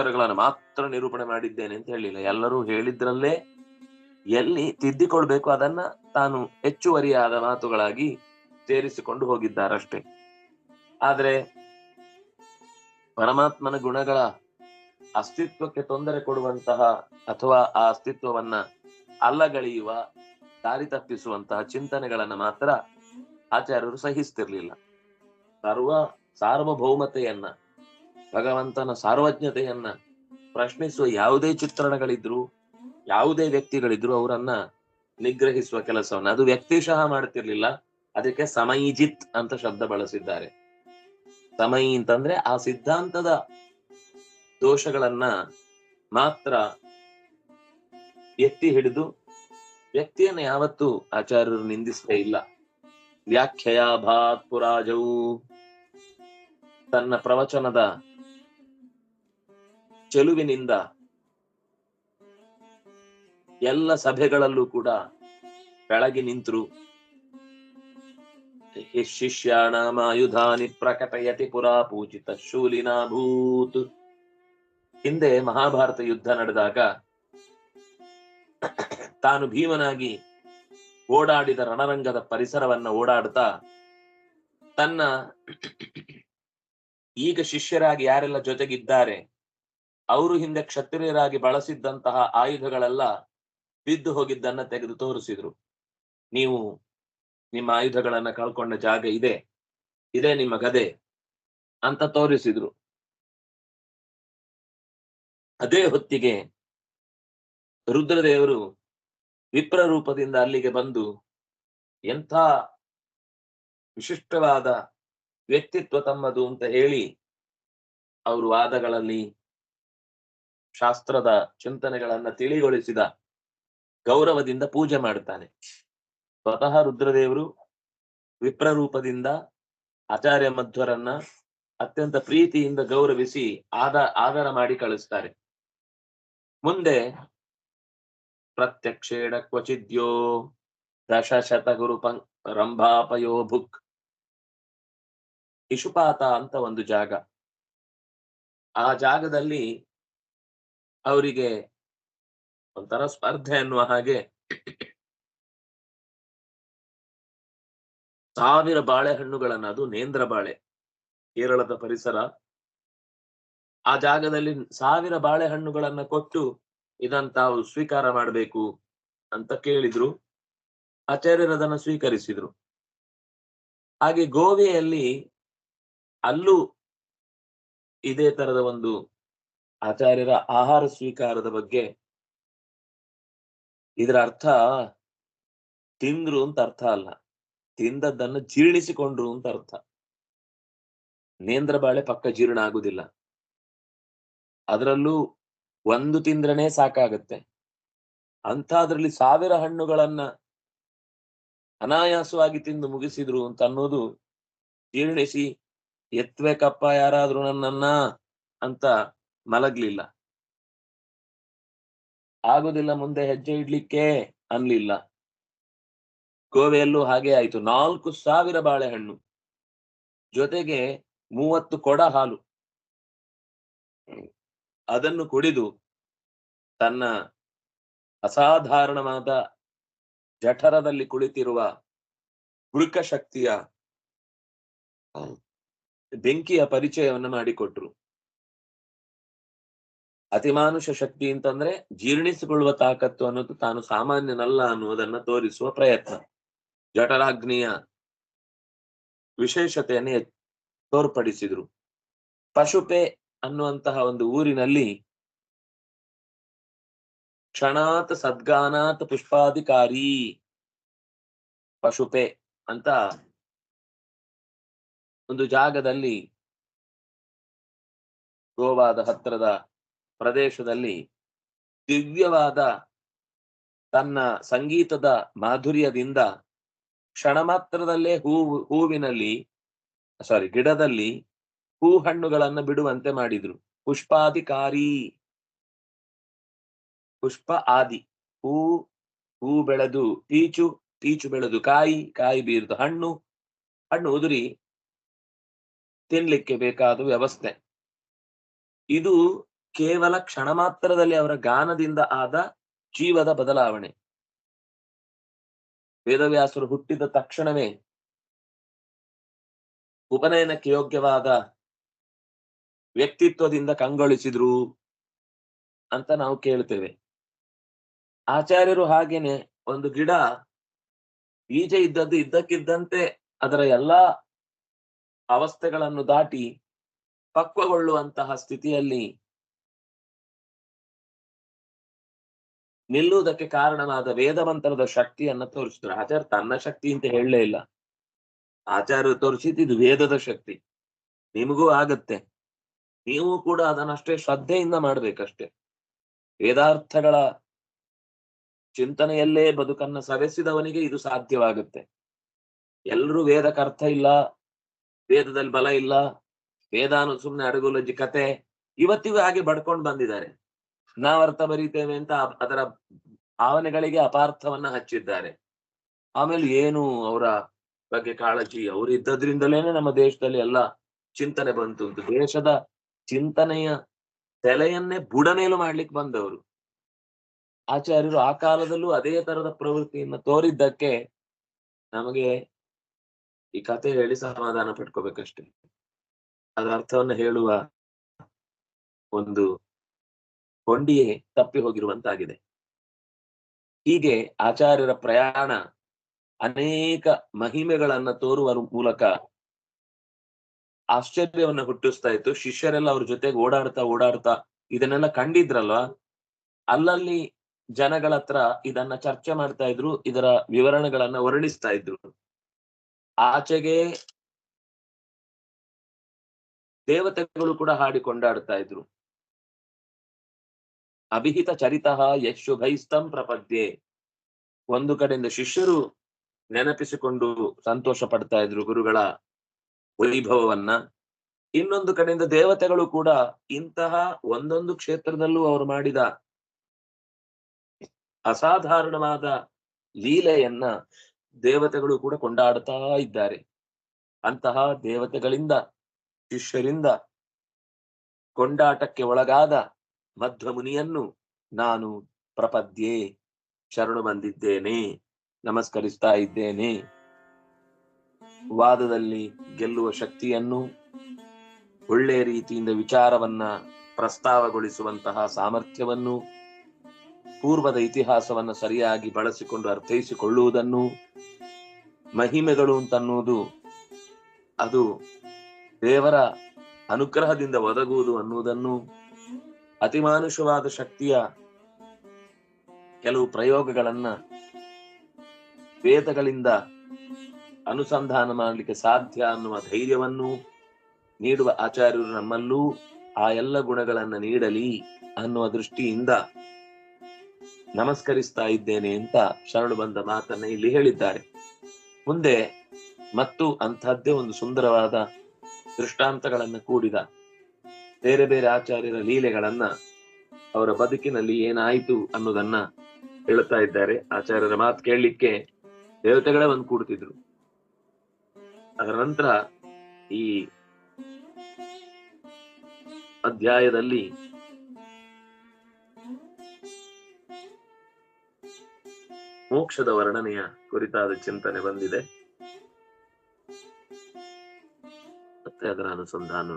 ಅಕ್ಷರಗಳನ್ನು ಮಾತ್ರ ನಿರೂಪಣೆ ಮಾಡಿದ್ದೇನೆ ಅಂತ ಹೇಳಿಲ್ಲ. ಎಲ್ಲರೂ ಹೇಳಿದ್ರಲ್ಲೇ ಎಲ್ಲಿ ತಿದ್ದಿಕೊಳ್ಬೇಕು ಅದನ್ನ ತಾನು ಹೆಚ್ಚುವರಿಯಾದ ಮಾತುಗಳಾಗಿ ಸೇರಿಸಿಕೊಂಡು ಹೋಗಿದ್ದಾರಷ್ಟೇ. ಆದ್ರೆ ಪರಮಾತ್ಮನ ಗುಣಗಳ ಅಸ್ತಿತ್ವಕ್ಕೆ ತೊಂದರೆ ಕೊಡುವಂತಹ ಅಥವಾ ಆ ಅಸ್ತಿತ್ವವನ್ನ ಅಲ್ಲಗಳೆಯುವ, ದಾರಿ ತಪ್ಪಿಸುವಂತಹ ಚಿಂತನೆಗಳನ್ನ ಮಾತ್ರ ಆಚಾರ್ಯರು ಸಹಿಸ್ತಿರ್ಲಿಲ್ಲ. ಸರ್ವ ಸಾರ್ವಭೌಮತೆಯನ್ನ ಭಗವಂತನ ಸಾರ್ವಜ್ಞತೆಯನ್ನ ಪ್ರಶ್ನಿಸುವ ಯಾವುದೇ ಚಿತ್ರಣಗಳಿದ್ರು, ಯಾವುದೇ ವ್ಯಕ್ತಿಗಳಿದ್ರು ಅವರನ್ನ ನಿಗ್ರಹಿಸುವ ಕೆಲಸವನ್ನ. ಅದು ವ್ಯಕ್ತಿಶಃ ಮಾಡ್ತಿರ್ಲಿಲ್ಲ, ಅದಕ್ಕೆ ಸಮೈಜಿತ್ ಅಂತ ಶಬ್ದ ಬಳಸಿದ್ದಾರೆ. ಸಮೈ ಅಂತಂದ್ರೆ ಆ ಸಿದ್ಧಾಂತದ ದೋಷಗಳನ್ನ ಮಾತ್ರ ಎತ್ತಿ ಹಿಡಿದು ವ್ಯಕ್ತಿಯನ್ನು ಯಾವತ್ತೂ ಆಚಾರ್ಯರು ನಿಂದಿಸಲೇ ಇಲ್ಲ. ವ್ಯಾಖ್ಯೆಯ ಭಾತ್ ಪುರಾಜವು ತನ್ನ ಪ್ರವಚನದ ಚೆಲುವಿನಿಂದ ಎಲ್ಲ ಸಭೆಗಳಲ್ಲೂ ಕೂಡ ಕೆಳಗೆ ನಿಂತರು. ಶಿಷ್ಯಾಣಾಮಾಯುಧಾನಿ ಪ್ರಕಟಯತಿ ಪುರಾ ಪೂಜಿತ ಶೂಲಿನಾಭೂತ್. ಹಿಂದೆ ಮಹಾಭಾರತ ಯುದ್ಧ ನಡೆದಾಗ ತಾನು ಭೀಮನಾಗಿ ಓಡಾಡಿದ ರಣರಂಗದ ಪರಿಸರವನ್ನ ಓಡಾಡ್ತಾ ತನ್ನ ಈಗ ಶಿಷ್ಯರಾಗಿ ಯಾರೆಲ್ಲ ಜೊತೆಗಿದ್ದಾರೆ ಅವರು ಹಿಂದೆ ಕ್ಷತ್ರಿಯರಾಗಿ ಬಳಸಿದ್ದಂತಹ ಆಯುಧಗಳೆಲ್ಲ ಬಿದ್ದು ಹೋಗಿದ್ದನ್ನ ತೆಗೆದು ತೋರಿಸಿದ್ರು. ನೀವು ನಿಮ್ಮ ಆಯುಧಗಳನ್ನ ಕಳ್ಕೊಂಡ ಜಾಗ ಇದೆ, ಇದೇ ನಿಮ್ಮ ಗದೆ ಅಂತ ತೋರಿಸಿದ್ರು. ಅದೇ ಹೊತ್ತಿಗೆ ರುದ್ರದೇವರು ವಿಪ್ರ ರೂಪದಿಂದ ಅಲ್ಲಿಗೆ ಬಂದು ಎಂಥ ವಿಶಿಷ್ಟವಾದ ವ್ಯಕ್ತಿತ್ವ ತಮ್ಮದು ಅಂತ ಹೇಳಿ, ಅವರು ವಾದಗಳಲ್ಲಿ ಶಾಸ್ತ್ರದ ಚಿಂತನೆಗಳನ್ನ ತಿಳಿಗೊಳಿಸಿದ ಗೌರವದಿಂದ ಪೂಜೆ ಮಾಡ್ತಾನೆ ಸ್ವತಃ ರುದ್ರದೇವರು ವಿಪ್ರರೂಪದಿಂದ ಆಚಾರ್ಯ ಮಧ್ವರನ್ನ ಅತ್ಯಂತ ಪ್ರೀತಿಯಿಂದ ಗೌರವಿಸಿ ಆದ, ಆದರ ಮಾಡಿ ಕಳಿಸ್ತಾರೆ. ಮುಂದೆ ಪ್ರತ್ಯಕ್ಷೇಣ ಕ್ವಚಿದ್ಯೋ ದಶಶತ ಗುರು ಪಂ, ರಂಭಾಪಯೋ ಭುಕ್. ಇಶುಪಾತ ಅಂತ ಒಂದು ಜಾಗ. ಆ ಜಾಗದಲ್ಲಿ ಅವರಿಗೆ ಒಂಥರ ಸ್ಪರ್ಧೆ ಅನ್ನುವ ಹಾಗೆ ಸಾವಿರ ಬಾಳೆಹಣ್ಣುಗಳನ್ನ, ಅದು ನೇಂದ್ರ ಬಾಳೆ, ಕೇರಳದ ಪರಿಸರ. ಆ ಜಾಗದಲ್ಲಿ ಸಾವಿರ ಬಾಳೆಹಣ್ಣುಗಳನ್ನ ಕೊಟ್ಟು ಇದನ್ನ ತಾವು ಸ್ವೀಕಾರ ಮಾಡಬೇಕು ಅಂತ ಕೇಳಿದ್ರು. ಆಚಾರ್ಯರು ಅದನ್ನ ಸ್ವೀಕರಿಸಿದ್ರು. ಹಾಗೆ ಗೋವೆಯಲ್ಲಿ ಅಲ್ಲೂ ಇದೇ ತರದ ಒಂದು ಆಚಾರ್ಯರ ಆಹಾರ ಸ್ವೀಕಾರದ ಬಗ್ಗೆ ಇದರ ಅರ್ಥ ತಿಂದ್ರು ಅಂತ ಅರ್ಥ ಅಲ್ಲ. ತಿಂದದ್ದನ್ನ ಜೀರ್ಣಿಸಿಕೊಂಡ್ರು ಅಂತ ಅರ್ಥ. ನೇಂದ್ರ ಬಾಳೆ ಪಕ್ಕ ಜೀರ್ಣ ಆಗುದಿಲ್ಲ. ಅದರಲ್ಲೂ ಒಂದು ತಿಂದ್ರನೇ ಸಾಕಾಗತ್ತೆ. ಅಂಥದ್ರಲ್ಲಿ ಸಾವಿರ ಹಣ್ಣುಗಳನ್ನ ಅನಾಯಾಸವಾಗಿ ತಿಂದು ಮುಗಿಸಿದ್ರು ಅಂತ ಅನ್ನೋದು ಜೀರ್ಣಿಸಿ ಎತ್ಬೇಕಪ್ಪ ಯಾರಾದ್ರೂ ನನ್ನನ್ನ ಅಂತ ಮಲಗ್ಲಿಲ್ಲ. ಆಗುದಿಲ್ಲ ಮುಂದೆ ಹೆಜ್ಜೆ ಇಡ್ಲಿಕ್ಕೆ ಅನ್ಲಿಲ್ಲ. ಗೋವೆಯಲ್ಲೂ ಹಾಗೆ ಆಯ್ತು. ನಾಲ್ಕು ಸಾವಿರ ಬಾಳೆಹಣ್ಣು. ಜೊತೆಗೆ ಮೂವತ್ತು ಕೊಡ ಹಾಲು. ಅದನ್ನು ಕುಡಿದು ತನ್ನ ಅಸಾಧಾರಣವಾದ ಜಠರದಲ್ಲಿ ಕುಳಿತಿರುವ ವೃಕ ಶಕ್ತಿಯ ಬೆಂಕಿಯ ಪರಿಚಯವನ್ನು ಮಾಡಿಕೊಟ್ರು. ಅತಿಮಾನುಷ ಶಕ್ತಿ ಅಂತಂದ್ರೆ ಜೀರ್ಣಿಸಿಕೊಳ್ಳುವ ತಾಕತ್ತು ಅನ್ನೋದು ತಾನು ಸಾಮಾನ್ಯನಲ್ಲ ಅನ್ನುವುದನ್ನ ತೋರಿಸುವ ಪ್ರಯತ್ನ. ಜಠರಾಗ್ನಿಯ ವಿಶೇಷತೆಯನ್ನು ತೋರ್ಪಡಿಸಿದ್ರು. ಪಶುಪೆ ಅನ್ನುವಂತಹ ಒಂದು ಊರಿನಲ್ಲಿ ಕ್ಷಣಾತ್ ಸದ್ಗಾನಾತ್ ಪುಷ್ಪಾಧಿಕಾರಿ ಪಶುಪೆ ಅಂತ ಒಂದು ಜಾಗದಲ್ಲಿ ಗೋವಾದ ಹತ್ತಿರದ ಪ್ರದೇಶದಲ್ಲಿ ದಿವ್ಯವಾದ ತನ್ನ ಸಂಗೀತದ ಮಾಧುರ್ಯದಿಂದ ಕ್ಷಣ ಮಾತ್ರದಲ್ಲೇ ಹೂವು ಹೂವಿನಲ್ಲಿ ಸಾರಿ ಗಿಡದಲ್ಲಿ ಹೂ ಹಣ್ಣುಗಳನ್ನು ಬಿಡುವಂತೆ ಮಾಡಿದ್ರು. ಪುಷ್ಪಾಧಿಕಾರಿ. ಪುಷ್ಪ ಆದಿ. ಹೂ ಹೂ ಬೆಳೆದು, ಪೀಚು ಪೀಚು ಬೆಳೆದು, ಕಾಯಿ ಕಾಯಿ ಬೀರ್ದು, ಹಣ್ಣು ಹಣ್ಣು ಉದುರಿ ತಿನ್ಲಿಕ್ಕೆ ಬೇಕಾದ ವ್ಯವಸ್ಥೆ. ಇದು ಕೇವಲ ಕ್ಷಣ ಮಾತ್ರದಲ್ಲಿ ಅವರ ಗಾನದಿಂದ ಆದ ಜೀವದ ಬದಲಾವಣೆ. ವೇದವ್ಯಾಸರು ಹುಟ್ಟಿದ ತಕ್ಷಣವೇ ಉಪನಯನಕ್ಕೆ ಯೋಗ್ಯವಾದ ವ್ಯಕ್ತಿತ್ವದಿಂದ ಕಂಗೊಳಿಸಿದ್ರು ಅಂತ ನಾವು ಕೇಳ್ತೇವೆ ಆಚಾರ್ಯರು ಹಾಗೇನೆ ಒಂದು ಗಿಡ ಬೀಜ ಇದ್ದದ್ದು ಇದ್ದಕ್ಕಿದ್ದಂತೆ ಅದರ ಎಲ್ಲಾ ಅವಸ್ಥೆಗಳನ್ನು ದಾಟಿ ಪಕ್ವಗೊಳ್ಳುವಂತಹ ಸ್ಥಿತಿಯಲ್ಲಿ ನಿಲ್ಲುವುದಕ್ಕೆ ಕಾರಣವಾದ ವೇದ ಮಂತ್ರದ ಶಕ್ತಿಯನ್ನ ತೋರಿಸಿದ್ರು. ಆಚಾರ್ಯ ತನ್ನ ಶಕ್ತಿ ಅಂತ ಹೇಳಲೇ ಇಲ್ಲ. ಆಚಾರ್ಯರು ತೋರಿಸಿದ್ದು ಇದು ವೇದದ ಶಕ್ತಿ. ನಿಮಗೂ ಆಗತ್ತೆ. ನೀವು ಕೂಡ ಅದನ್ನಷ್ಟೇ ಶ್ರದ್ಧೆಯಿಂದ ಮಾಡ್ಬೇಕಷ್ಟೇ. ವೇದಾರ್ಥಗಳ ಚಿಂತನೆಯಲ್ಲೇ ಬದುಕನ್ನ ಸವೆಸಿದವನಿಗೆ ಇದು ಸಾಧ್ಯವಾಗುತ್ತೆ. ಎಲ್ರೂ ವೇದಕ್ಕೆ ಅರ್ಥ ಇಲ್ಲ, ವೇದದಲ್ಲಿ ಬಲ ಇಲ್ಲ, ವೇದಾನು ಸುಮ್ಮನೆ ಅಡಗುಲಜಿ ಕತೆ, ಇವತ್ತಿಗೂ ಹಾಗೆ ಬಡ್ಕೊಂಡು ಬಂದಿದ್ದಾರೆ. ನಾವ್ ಅರ್ಥ ಬರೀತೇವೆ ಅಂತ ಅದರ ಭಾವನೆಗಳಿಗೆ ಅಪಾರ್ಥವನ್ನ ಹಚ್ಚಿದ್ದಾರೆ. ಆಮೇಲೆ ಏನು ಅವರ ಬಗ್ಗೆ ಕಾಳಜಿ ಅವ್ರು ಇದ್ದದ್ರಿಂದಲೇನೆ ನಮ್ಮ ದೇಶದಲ್ಲಿ ಎಲ್ಲ ಚಿಂತನೆ ಬಂತು ಅಂತ. ದೇಶದ ಚಿಂತನೆಯ ತಲೆಯನ್ನೇ ಬುಡಮೇಲು ಮಾಡ್ಲಿಕ್ಕೆ ಬಂದವರು. ಆಚಾರ್ಯರು ಆ ಕಾಲದಲ್ಲೂ ಅದೇ ತರದ ಪ್ರವೃತ್ತಿಯನ್ನ ತೋರಿದ್ದಕ್ಕೆ ನಮಗೆ ಈ ಕತೆ ಹೇಳಿ ಸಮಾಧಾನ ಪಡ್ಕೋಬೇಕಷ್ಟೇ. ಅದರ ಅರ್ಥವನ್ನ ಹೇಳುವ ಒಂದು ಕೊಂಡಿಯೇ ತಪ್ಪಿ ಹೋಗಿರುವಂತಾಗಿದೆ ಹೀಗೆ ಆಚಾರ್ಯರ ಪ್ರಯಾಣ ಅನೇಕ ಮಹಿಮೆಗಳನ್ನ ತೋರುವ ಮೂಲಕ ಆಶ್ಚರ್ಯವನ್ನು ಹುಟ್ಟಿಸ್ತಾ ಇತ್ತು. ಶಿಷ್ಯರೆಲ್ಲ ಅವ್ರ ಜೊತೆಗೆ ಓಡಾಡ್ತಾ ಓಡಾಡ್ತಾ ಇದನ್ನೆಲ್ಲ ಕಂಡಿದ್ರಲ್ವಾ? ಅಲ್ಲಲ್ಲಿ ಜನಗಳ ಹತ್ರ ಇದನ್ನ ಚರ್ಚೆ ಮಾಡ್ತಾ ಇದ್ರು, ಇದರ ವಿವರಣೆಗಳನ್ನ ವರ್ಣಿಸ್ತಾ ಇದ್ರು. ಆಚೆಗೆ ದೇವತೆಗಳು ಕೂಡ ಹಾಡಿ ಕೊಂಡಾಡ್ತಾ ಇದ್ರು. ಅಭಿಹಿತ ಚರಿತಃ ಯಶುಭೈಸ್ತಂ ಪ್ರಪದ್ಯೆ. ಒಂದು ಕಡೆಯಿಂದ ಶಿಷ್ಯರು ನೆನಪಿಸಿಕೊಂಡು ಸಂತೋಷ ಪಡ್ತಾ ಇದ್ರು ಗುರುಗಳ ವೈಭವವನ್ನ. ಇನ್ನೊಂದು ಕಡೆಯಿಂದ ದೇವತೆಗಳು ಕೂಡ ಇಂತಹ ಒಂದೊಂದು ಕ್ಷೇತ್ರದಲ್ಲೂ ಅವರು ಮಾಡಿದ ಅಸಾಧಾರಣವಾದ ಲೀಲೆಯನ್ನ ದೇವತೆಗಳು ಕೂಡ ಕೊಂಡಾಡ್ತಾ ಇದ್ದಾರೆ. ಅಂತಹ ದೇವತೆಗಳಿಂದ, ಶಿಷ್ಯರಿಂದ ಕೊಂಡಾಟಕ್ಕೆ ಒಳಗಾದ ಮಧ್ವ ಮುನಿಯನ್ನು ನಾನು ಪ್ರಪದ್ಯೆ ಶರಣು ಬಂದಿದ್ದೇನೆ, ನಮಸ್ಕರಿಸ್ತಾ ಇದ್ದೇನೆ. ವಾದದಲ್ಲಿ ಗೆಲ್ಲುವ ಶಕ್ತಿಯನ್ನು ಒಳ್ಳೆಯ ರೀತಿಯಿಂದ ವಿಚಾರವನ್ನ ಪ್ರಸ್ತಾವಗೊಳಿಸುವಂತಹ ಸಾಮರ್ಥ್ಯವನ್ನು, ಪೂರ್ವದ ಇತಿಹಾಸವನ್ನು ಸರಿಯಾಗಿ ಬಳಸಿಕೊಂಡು ಅರ್ಥೈಸಿಕೊಳ್ಳುವುದನ್ನು, ಮಹಿಮೆಗಳು ಅಂತನ್ನುವುದು, ಅದು ದೇವರ ಅನುಗ್ರಹದಿಂದ ಒದಗುವುದು ಅನ್ನುವುದನ್ನು ಅತಿಮಾನುಷವಾದ ಶಕ್ತಿಯ ಕೆಲವು ಪ್ರಯೋಗಗಳನ್ನ ವೇದಗಳಿಂದ ಅನುಸಂಧಾನ ಮಾಡಲಿಕ್ಕೆ ಸಾಧ್ಯ ಅನ್ನುವ ಧೈರ್ಯವನ್ನು ನೀಡುವ ಆಚಾರ್ಯರು ನಮ್ಮಲ್ಲೂ ಆ ಎಲ್ಲ ಗುಣಗಳನ್ನ ನೀಡಲಿ ಅನ್ನುವ ದೃಷ್ಟಿಯಿಂದ ನಮಸ್ಕರಿಸ್ತಾ ಇದ್ದೇನೆ ಅಂತ ಶರಣು ಬಂದ ಮಾತನ್ನ ಇಲ್ಲಿ ಹೇಳಿದ್ದಾರೆ. ಮುಂದೆ ಮತ್ತು ಅಂತಹದ್ದೇ ಒಂದು ಸುಂದರವಾದ ದೃಷ್ಟಾಂತಗಳನ್ನು ಕೂಡಿದ ಬೇರೆ ಬೇರೆ ಆಚಾರ್ಯರ ಲೀಲೆಗಳನ್ನ ಅವರ ಬದುಕಿನಲ್ಲಿ ಏನಾಯಿತು ಅನ್ನೋದನ್ನ ಹೇಳ್ತಾ ಇದ್ದಾರೆ. ಆಚಾರ್ಯರ ಮಾತು ಕೇಳಲಿಕ್ಕೆ ದೇವತೆಗಳೇ ಬಂದು ಕೂಡ್ತಿದ್ರು. ಅದರ ನಂತರ ಈ ಅಧ್ಯಾಯದಲ್ಲಿ ಮೋಕ್ಷದ ವರ್ಣನೆಯ ಕುರಿತಾದ ಚಿಂತನೆ ಬಂದಿದೆ. ಮತ್ತೆ ಅದರ ಅನುಸಂಧಾನ